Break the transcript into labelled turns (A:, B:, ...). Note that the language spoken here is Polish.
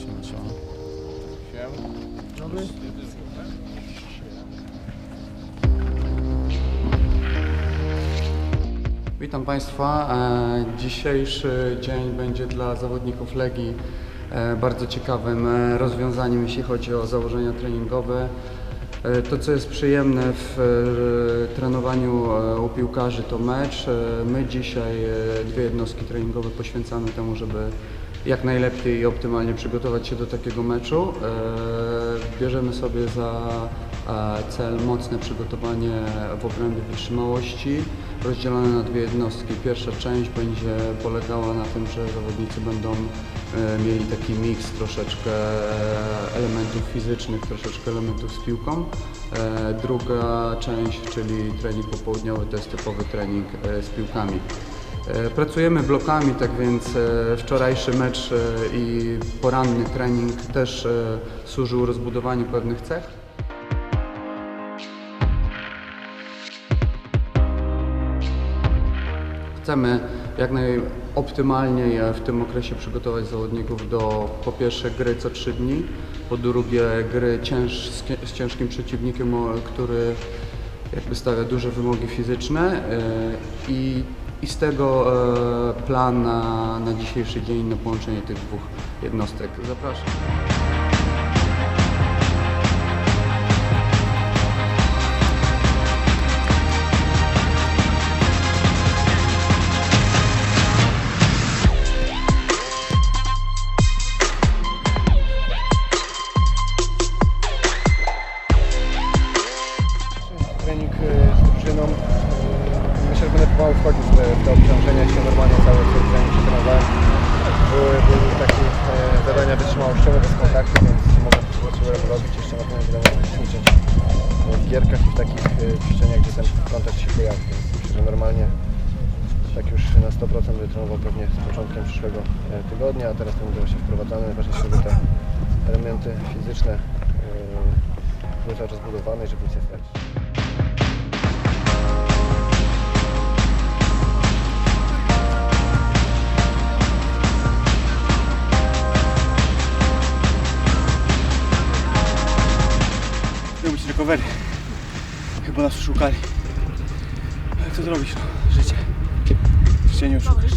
A: Siema, siema.
B: Dobry.
C: Witam Państwa. E, Dzisiejszy dzień będzie dla zawodników Legii e, bardzo ciekawym e, rozwiązaniem, jeśli chodzi o założenia treningowe. To, co jest przyjemne w trenowaniu u piłkarzy, to mecz. My dzisiaj dwie jednostki treningowe poświęcamy temu, żeby jak najlepiej i optymalnie przygotować się do takiego meczu. E, Bierzemy sobie za e, cel mocne przygotowanie w obrębie wytrzymałości, rozdzielone na dwie jednostki. Pierwsza część będzie polegała na tym, że zawodnicy będą e, mieli taki miks troszeczkę elementów fizycznych, troszeczkę elementów z piłką. Druga część, czyli trening popołudniowy, to jest typowy trening z piłkami. E, Pracujemy blokami, tak więc e, wczorajszy mecz e, i poranny trening też służył rozbudowaniu pewnych cech. Chcemy jak najoptymalniej w tym okresie przygotować zawodników do po pierwsze gry co trzy dni, po drugie gry cięż, z ciężkim przeciwnikiem, który jakby stawia duże wymogi fizyczne i, i z tego e, plan na, na dzisiejszy dzień na połączenie tych dwóch jednostek. Zapraszam.
B: Wchodził w te, obciążenia. Dzisiaj normalnie cały, się trenowałem. Były, były takie e, zadania wytrzymałościowe bez kontaktu, więc mogę potrzebowałem robić jeszcze na pewno będę ćwiczyć e, w gierkach i w takich e, ćwiczeniach, gdzie ten kontakt się pojawi. Więc myślę, że normalnie tak już na 100% będę trenował pewnie z początkiem przyszłego e, tygodnia, a teraz to będzie właśnie wprowadzane. Najważniejsze, żeby te elementy fizyczne były cały czas budowane i żeby nic nie stracić.
D: Recovery. Chyba nas szukali. Ale co zrobić, no? Życie. Życie nie oszukasz.